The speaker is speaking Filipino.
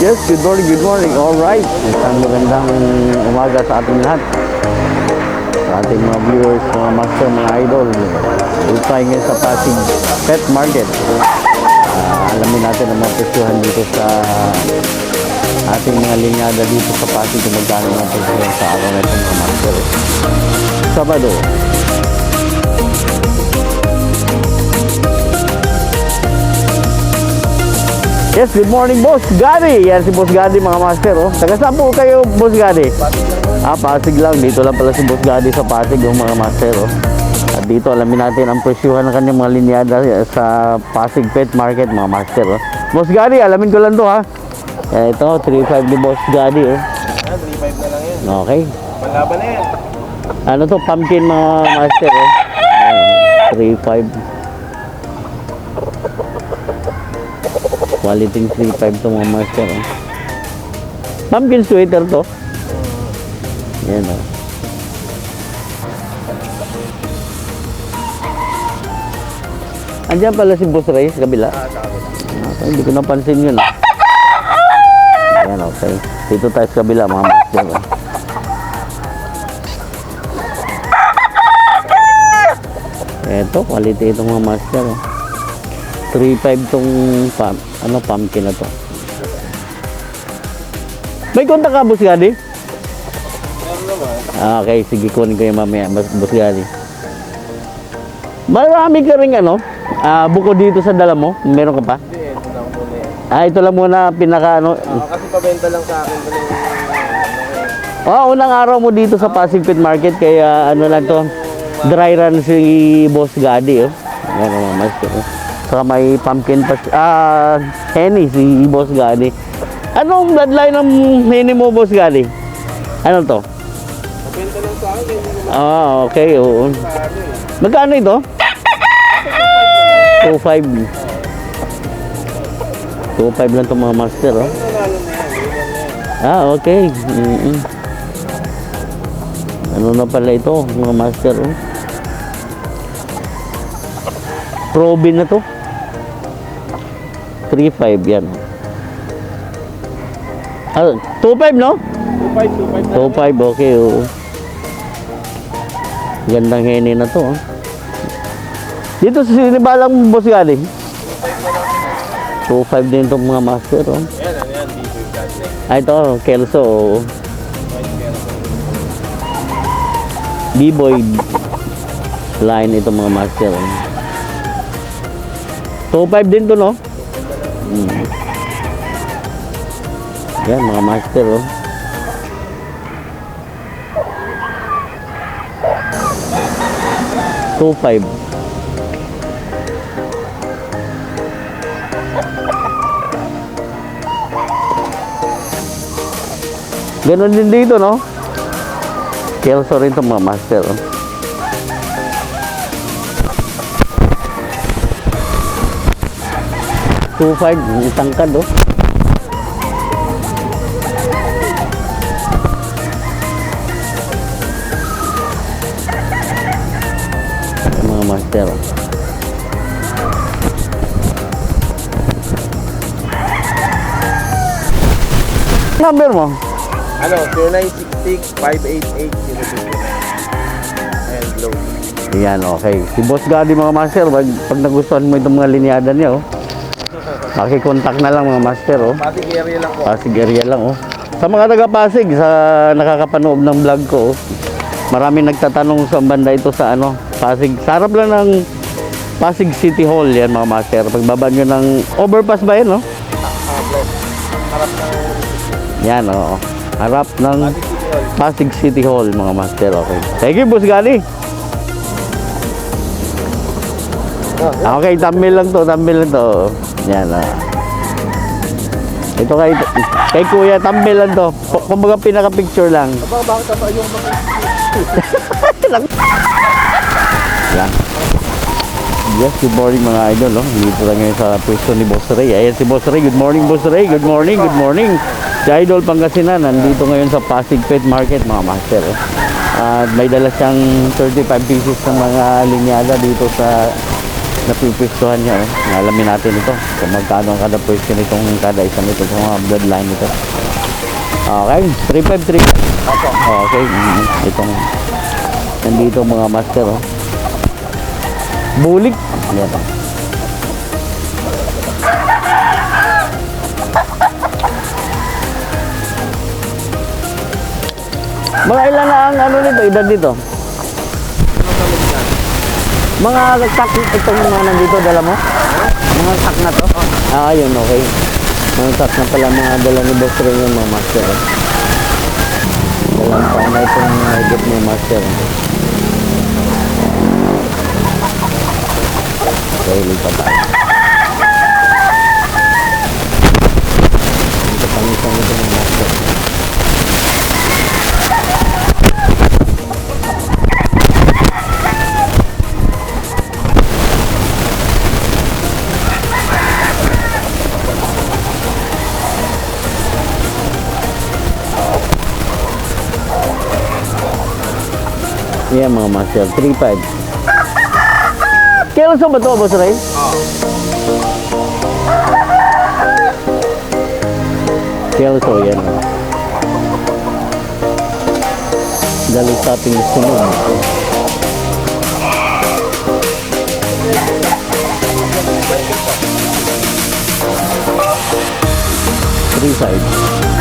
Yes, good morning, good morning. All right. Isang magandang umaga sa ating lahat. Sa ating mga viewers, mga master, mga idol. Dito tayo ngayon sa Pasig Pet Market. Ah, alamin natin ang mga presyohan dito sa ating mga linyada dito sa Pasig kung magkano ang presyohan sa araw na ito mga master. Sabado. Yes, good morning, Boss Gary. Yan si Boss Gary, mga master. Oh. Taga saan po kayo, Boss Gary? Ah, Pasig lang. Dito lang pala si Boss Gary sa Pasig, yung mga master. Oh. At dito, alamin natin ang presyuhan ng kanyang mga linyada sa Pasig Pet Market, mga master. Oh. Boss Gary, alamin ko lang to ha. Eh, ito, 3.5 ni Boss Gary. Oh. Ah, 3.5 na lang yan. Okay. Malaban na yan. Ano to, pumpkin mga master. Oh. Ayan, 3.5. Quality 3.5 to mga master. Oh. Pumpkin sweater to. Yan oh. Andiyan pala si Boss Ray sa kabila. Ah, sa kabila. Okay, hindi ko napansin yun. ah. Ayan, okay. Dito tayo sa kabila, mga master. oh. Eto, quality itong mga master. oh. 3.5 tong pam, ano, pumpkin na to. May kontak ka, Boss Gadi? Ah, okay, sige, kunin ko yung mamaya, Boss Gadi. Marami ka rin ano, ah, buko dito sa dala mo, meron ka pa? Hindi, ito lang muna yan. Ah, ito lang muna pinaka ano. Ah, kasi pabenta lang sa akin. Dali, Oh, unang araw mo dito sa Pasig Pet Market kaya ano lang to. Dry run si Boss Gadi oh. Ang mas oh. Saka may pumpkin pa ah henny si Boss Gadi. Anong bloodline ng henny mo Boss Gadi? Ano to? pabenta lang Ah, okay. Oo. Magkano ito? 2.5. 2.5 lang itong mga master oh. Ah, okay. Mm-mm. Ano na pala ito, mga master? Oh. Probin na to. 3.5 yan. Ah, 2.5 no? 2.5, 2.5 na. 2.5, okay. Oo. Gandang heni na to. oh. Dito sa sinibalang boss galing. 2.5 din itong mga master. Oh. Yan, yan? Dito yung gadget. Ah, ito, Kelso. oh. B-boy line itong mga master. 2.5 din to, no? Mm. Yan, mga master, oh. Two five. Ganon din dito, no? Kelso rin itong mga master. Oh. Two five, ang tangkad oh. Mga master. oh. Number mo? Ano? 0966-588-029. Ayan, glow. Yan, okay. Si Boss Gadi mga master, pag, pag nagustuhan mo itong mga linyada niya, oh. Makikontak na lang mga master, oh. Pasig area lang po. Pasig area lang, oh. Sa mga taga Pasig, sa nakakapanood ng vlog ko, oh, marami nagtatanong sa banda ito sa ano, Pasig. Sa harap lang ng Pasig City Hall, yan mga master. Pagbaba nyo ng overpass ba yan, no? Bless. Harap ng Yan, oo. Harap ng Pasig City Hall. Mga master, okay. Thank you, Boss Gadi. Okay, thumbnail lang to, thumbnail lang to. Yan ah. Ito kay, kay Kuya, thumbnail lang to. P- Kumbaga pinaka-picture lang. Aba, bakit ba yung mga... Yan. Yes, good morning mga idol. Oh. Dito lang ngayon sa pwesto ni Boss Ray. Ayan si Boss Ray. Good morning, Boss Ray. Good morning, good morning. Si Idol Pangasinan, nandito ngayon sa Pasig Pet Market, mga master. Oh. At may dala siyang 35 pieces ng mga linyada dito sa napipwestuhan niya. Oh. Alamin natin ito. Kung magkano ang kada pwesto nitong kada isang ito sa mga bloodline nito. Okay, 353. Opo. Okay, mm, itong nandito mga master. Oh. Bulik. Yan. Mga ilan na ang ano nito, edad dito? Mga tak itong mga nandito, dala mo? Mga tak na to? Ah, yun, okay. Mga tak na pala mga dala ni Boss Ray yung mga master. eh. Dalang taon na itong higit ni master. Okay, lipat tayo. Yan mga master, 3.5. Kailan sa ba ito, Boss Ray? Kelso, yan. Dali sa ating sunod. Three sides.